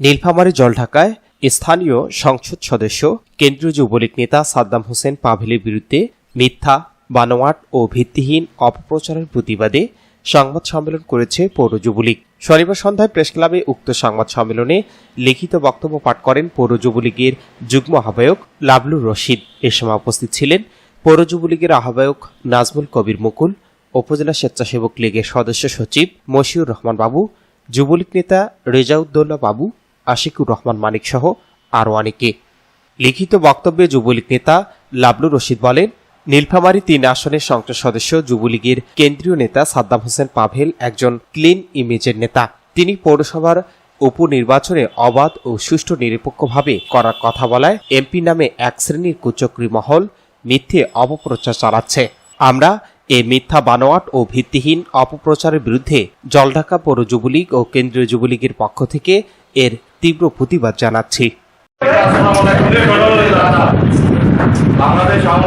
নীলফামারী জলঢাকায় স্থানীয় সংসদ সদস্য, কেন্দ্রীয় যুবলীগ নেতা সাদ্দাম হোসেন পাভেলের বিরুদ্ধে মিথ্যা, বানোয়াট ও ভিত্তিহীন অপপ্রচারের প্রতিবাদে সংবাদ সম্মেলন করেছে পৌর যুবলীগ। শনিবার সন্ধ্যায় প্রেস ক্লাবে উক্ত সংবাদ সম্মেলনে লিখিত বক্তব্য পাঠ করেন পৌর যুবলীগের যুগ্ম আহ্বায়ক লাবলুর রশিদ। এ সময় উপস্থিত ছিলেন পৌর যুবলীগের আহ্বায়ক নাজমুল কবির মুকুল, উপজেলা স্বেচ্ছাসেবক লীগের সদস্য সচিব মশিউর রহমান বাবু, যুবলীগ নেতা রেজাউদ্দৌল্লা বাবু আশিকুর রহমান মানিক সহ আরও অনেকে। লিখিত বক্তব্যে যুবলীগ নেতা লাবলু রশিদ বলেন, নীলফামারী তিন আসনের সংসদ সদস্য যুবলীগের কেন্দ্রীয় নেতা সাদ্দাম হোসেন পাভেল একজন ক্লিন ইমেজের নেতা। তিনি পৌরসভার উপনির্বাচনে অবাধ ও সুষ্ঠু নিরপেক্ষভাবে করার কথা বলায়, এমপি নামে এক শ্রেণির কুচক্রী মহল মিথ্যে অপপ্রচার চালাচ্ছে। আমরা এ মিথ্যা বানোয়াট ও ভিত্তিহীন অপপ্রচারের বিরুদ্ধে জলঢাকা পৌর যুবলীগ ও কেন্দ্রীয় যুবলীগের পক্ষ থেকে এর তীব্র প্রতিবাদ জানাচ্ছি। বাংলাদেশ আওয়ামী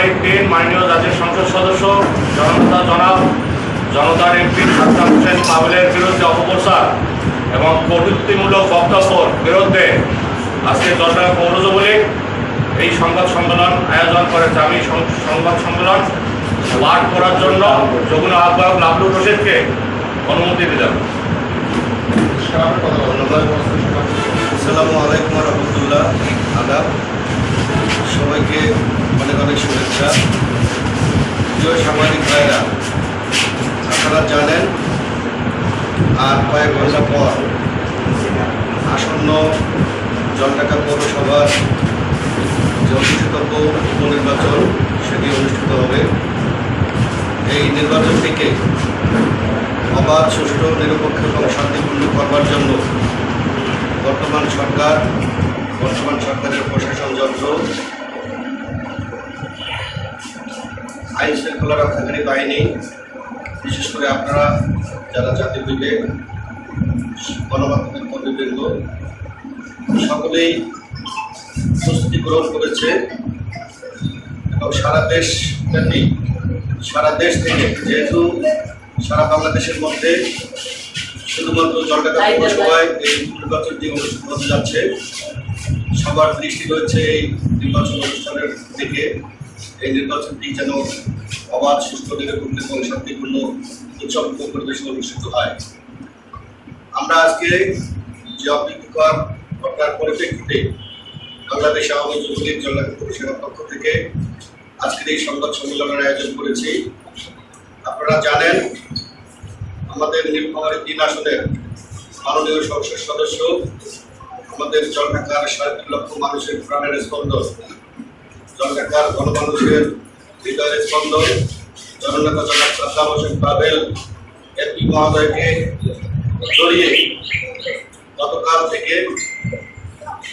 লীগ তিন মাননীয় জাতীয় সংসদ সদস্য, জনতা জনাব, জনতার এমপি সাদ্দাম হোসেন পাভেলের বিরুদ্ধে অপপ্রচার এবং কটূক্তিমূলক বক্তব্যর বিরুদ্ধে আজকে জলবেঙ্গা পৌর যুবলীগ এই সংবাদ সম্মেলন আয়োজন করেছে আমি সংবাদ সম্মেলন। পাঠ করার জন্য যগুন আহ্বায়ক লাভলুর রশিদকে অনুমতি দিলাম আসসালামু আলাইকুম রহমতুল্লাহ। আদাব, সবাইকে অনেক অনেক শুভেচ্ছা। প্রিয় সাংবাদিক ভাইরা, আপনারা জানেন, আর কয়েক ঘণ্টা পর আসন্ন জলঢাকা পৌরসভার যে অনুষ্ঠিতব্য উপনির্বাচন সেটি অনুষ্ঠিত হবে। এই নির্বাচনটিকে অবাধ, সুষ্ঠু, নিরপেক্ষ এবং শান্তিপূর্ণ করবার জন্য বর্তমান সরকার, বর্তমান সরকারের প্রশাসন যন্ত্র, আইন শৃঙ্খলা রক্ষাকারী বাহিনী, বিশেষ করে আপনারা যারা জাতি বিবেক গণমাধ্যমের কর্মীবৃন্দ, সকলেই প্রস্তুতি গ্রহণ করেছে এবং সারা দেশ ব্যাপী সারা দেশ থেকে, যেহেতু সারা বাংলাদেশের মধ্যে শুধুমাত্র জলঢাকা পৌরসভায় এই নির্বাচনটি অনুষ্ঠিত হতে যাচ্ছে, সবার দৃষ্টি রয়েছে এই নির্বাচন অনুষ্ঠানের দিকে। এই নির্বাচনটি যেন অবাধ সুস্থ নিরপেক্ষ এবং শান্তিপূর্ণ উৎসব পরিবেশে অনুষ্ঠিত হয়। আমরা আজকে যে অপ্রীতিকর ঘটনার পরিপ্রেক্ষিতে বাংলাদেশ আওয়ামী যুবলীগ জলঢাকা পৌরসভার পক্ষ থেকে আজকের এই সংবাদ সম্মেলনের আয়োজন করেছি। আপনারা জানেন, আমাদের নীলফামারী তিন আসনের মাননীয় সংসদ সদস্য, আমাদের জলঢাকার সাড়ে লক্ষ মানুষের প্রাণের স্পন্দন জলঢাকার গণমানুষের হৃদয়ের স্পন্দন, জননেতা জনাব সাদ্দাম হোসেন পাবেল, এমপি মহোদয়কে জড়িয়ে গতকাল থেকে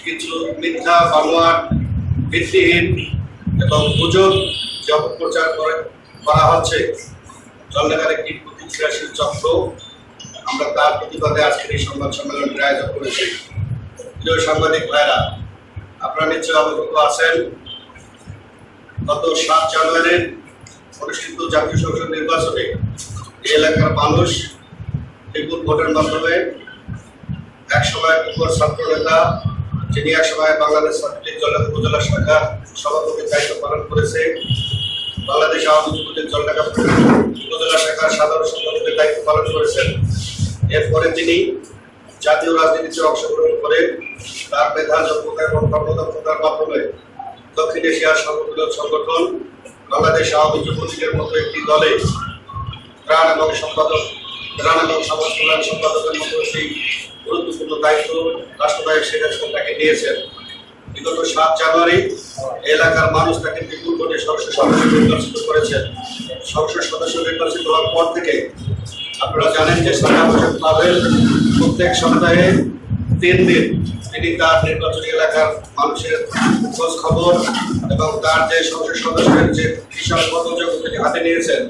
কিছু মিথ্যা বানোয়াট, ভিত্তিহীন এবং গুজব যে অপপ্রচার করে হচ্ছে জলঢাকার একটি প্রতিক্রিয়াশীল চক্র, আমরা তার প্রতিবাদে আজকের এই সংবাদ সম্মেলনের আয়োজন করেছি। প্রিয় সাংবাদিক ভাইরা, আপনারা নিশ্চয় অবগত আছেন, গত সাত জানুয়ারির অনুষ্ঠিত জাতীয় সংসদ নির্বাচনে এই এলাকার মানুষ বিপুল ভোটের মাধ্যমে এক সময় উপর ছাত্র নেতা যিনি এক বাংলাদেশ ছাত্রলীগ উপজেলা শাখার সভাপতির দায়িত্ব পালন করেছে। বাংলাদেশ আওয়ামী যুবলীগ জলঢাকা উপজেলা শাখার সাধারণ সম্পাদকের দায়িত্ব পালন করেছেন। এরপরে তিনি জাতীয় রাজনীতিতে অংশগ্রহণ করে তার মেধা, যোগ্যতা এবং কর্মদক্ষতার মাধ্যমে দক্ষিণ এশিয়ার সর্ববৃহৎ সংগঠন বাংলাদেশ আওয়ামী যুবলীগের মতো একটি দলে ত্রাণ এবং সম্পাদক, ত্রাণ এবং সমাজ কল্যাণ সম্পাদকের মতো একটি গুরুত্বপূর্ণ দায়িত্ব রাষ্ট্রনায়ক শেখ তাকে দিয়েছেন বিগত সাত জানুয়ারি এলাকার মানুষ তাকে বিপুল ভোটে সংসদ সদস্য নির্বাচিত করেছেন সংসদ সদস্য নির্বাচিত হওয়ার পর থেকে আপনারা জানেন যে সাদ্দাম হোসেন পাবেল প্রত্যেক সপ্তাহে তিন দিন তিনি তার নির্বাচনী এলাকার মানুষের খোঁজ খবর এবং তার যে সংসদ সদস্যের যে বিশাল পদযোগ তিনি হাতে নিয়েছেন।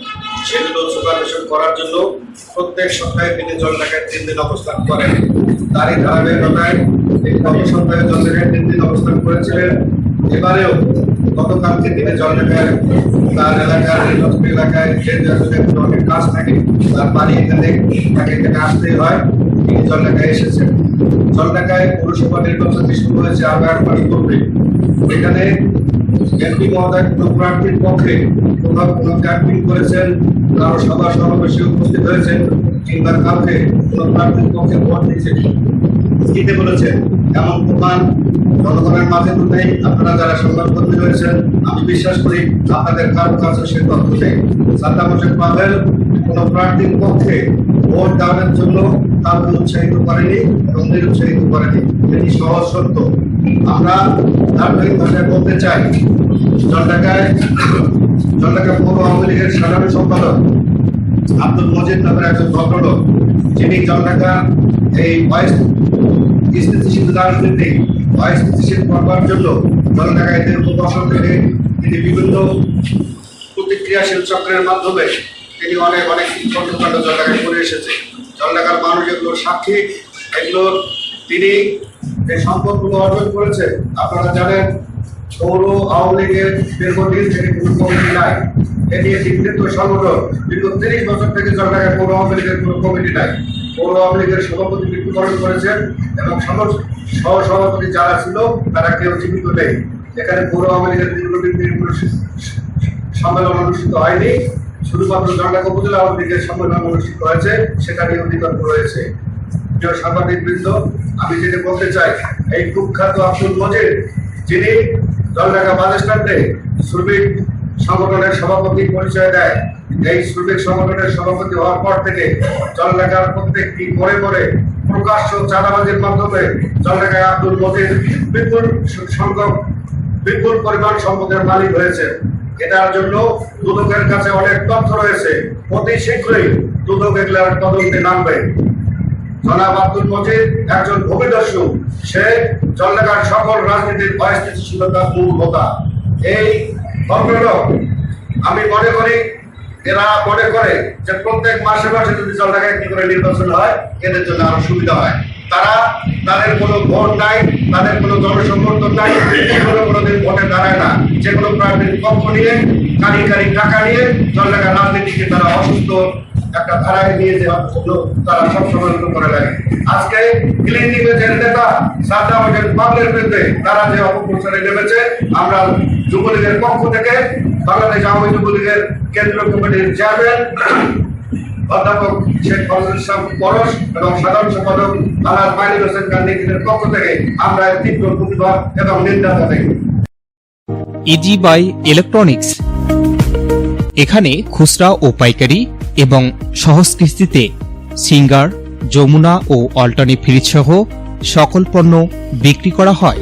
সেগুলো সুপারভিশন করার জন্য প্রত্যেক সপ্তাহে তিনি জলঢাকায় তিন দিন অবস্থান করেন। তারই ধারাবাহিকতায় এই গত সপ্তাহে জলঢাকায় তিন দিন অবস্থান করেছিলেন। এবারেও গতকালকে দিনে জলঢাকায় তার এলাকার নির্বাচন এলাকায় আসলে অনেক কাজ থাকে, তার বাড়ি এখানে তাকে এখানে আসতেই হয়। তিনি জলঢাকায় এসেছেন। জলঢাকায় পৌরসভা নির্বাচন শুরু হয়েছে আগার মাস পূর্বে এখানে এমপি মহোদয় কোনো প্রার্থীর পক্ষে কোথাও কোনো ক্যাম্পিং করেছেন, কারও সভা সমাবেশে উপস্থিত হয়েছেন, কিংবা কাউকে কোনো প্রার্থীর পক্ষে ভোট দিয়েছেন। দিতে বলেছেন এমন প্রমাণ জনগণের মাঝে নেই আপনারা যারা সংবাদকর্মী রয়েছেন, আমি বিশ্বাস করি আপনাদের কারও কাছে সে তথ্য নেই। সাদ্দাম হোসেন পাভেল কোন প্রার্থীর পক্ষে ভোট দেওয়ার জন্য কাউকে উৎসাহিত করেনি এবং নিরুৎসাহিত করেনি। এটি সহজ সত্য। আমরা ধারাবাহিক ভাষায় বলতে চাই জলঢাকায় জলঢাকা পৌর আওয়ামী লীগের সাধারণ সম্পাদক আব্দুল মজিদ নামের একজন ভদ্রলোক, যিনি জলঢাকা এই বয়স স্থিতিশীল রাজনীতি অস্থিতিশীল করবার জন্য দীর্ঘ বছর থেকে তিনি বিভিন্ন প্রতিক্রিয়াশীল চক্রের মাধ্যমে তিনি অনেক অনেক কর্মকাণ্ড জলঢাকায় করে এসেছে। জলঢাকার মানুষ এগুলোর সাক্ষী এগুলোর তিনি যে সম্পদগুলো অর্জন করেছে আপনারা জানেন পৌর আওয়ামী লীগের দীর্ঘদিন থেকে কমিটি নাই। এটি একটি সংগঠন, দীর্ঘ তিরিশ বছর থেকে জলঢাকায় পৌর আওয়ামী লীগের কোনো কমিটি নাই। পৌর আওয়ামী লীগের সভাপতি মৃত্যুবরণ করেছেন এবং সহ- সভাপতি যারা ছিল, তারা কেউ জীবিত নেই। এখানে পৌর আওয়ামী লীগের দীর্ঘদিন সম্মেলন অনুষ্ঠিত হয়নি। শুধুমাত্র জলঢাকা উপজেলা আওয়ামী লীগের সম্মেলন অনুষ্ঠিত হয়েছে নিয়ে বিতর্ক রয়েছে। প্রিয় সাংবাদিক বৃন্দ আমি যেটা বলতে চাই, এই কুখ্যাত আব্দুল মজিদ, যিনি জলঢাকা বাস স্ট্যান্ডে শ্রমিক সংগঠনের সভাপতি পরিচয় দেয় এই শ্রমিক সংগঠনের সভাপতি হওয়ার পর থেকে জলঢাকার প্রত্যেকটি পরে পরে প্রকাশ্য চাঁদাবাজির মাধ্যমে জলঢাকায় আব্দুল মজিদ বিপুল সংখ্যক বিপুল পরিমাণ সম্পদের মালিক হয়েছে এটার জন্য দুদকের কাছে অনেক তথ্য রয়েছে। অতি শীঘ্রই দুদক এগুলার তদন্তে নামবে। জনাব আব্দুল মজিদ একজন ভূমিদস্যু সে জলঢাকার সকল রাজনীতির অস্থিতিশীলতার মূল হোতা। এই ভদ্রলোক আমি মনে করি এরা মনে করে যে প্রত্যেক মাসে মাসে যদি জলঢাকায় একটি করে নির্বাচন হয়, এদের জন্য আরও সুবিধা হয়। তারা তাদের কোনো ভোট নাই, তাদের কোনো জনসমর্থন নাই এগুলো কোনোদিন ভোটে দাঁড়ায় না। যে কোনো প্রার্থীর পক্ষ নিয়ে কারি কারি টাকা নিয়ে জলঢাকার রাজনীতিকে তারা অসুস্থ একটা ধারায় নিয়ে জন্য তারা সবসময় করে লাগে আজকে ক্লিন ইমেজের নেতা সাদ্দাম পাবলের বিরুদ্ধে তারা যে অপপ্রচারে নেমেছে, আমরা যুবলীগের পক্ষ থেকে বাংলাদেশ আওয়ামী যুবলীগের কেন্দ্রীয় কমিটির চেয়ারম্যান, অধ্যাপক শেখ ফজল ইসলাম পরশ এবং সাধারণ সম্পাদক আলাদ মাইনুল হোসেন গান্ধীদের পক্ষ থেকে আমরা তীব্র প্রতিবাদ এবং নিন্দা জানাই। ইজি বাই ইলেকট্রনিক্স এখানে খুচরা ও পাইকারি এবং সহজ কিস্তিতে সিঙ্গার, যমুনা ও অল্টারনেট ফ্রিজ সহ সকল পণ্য বিক্রি করা হয়।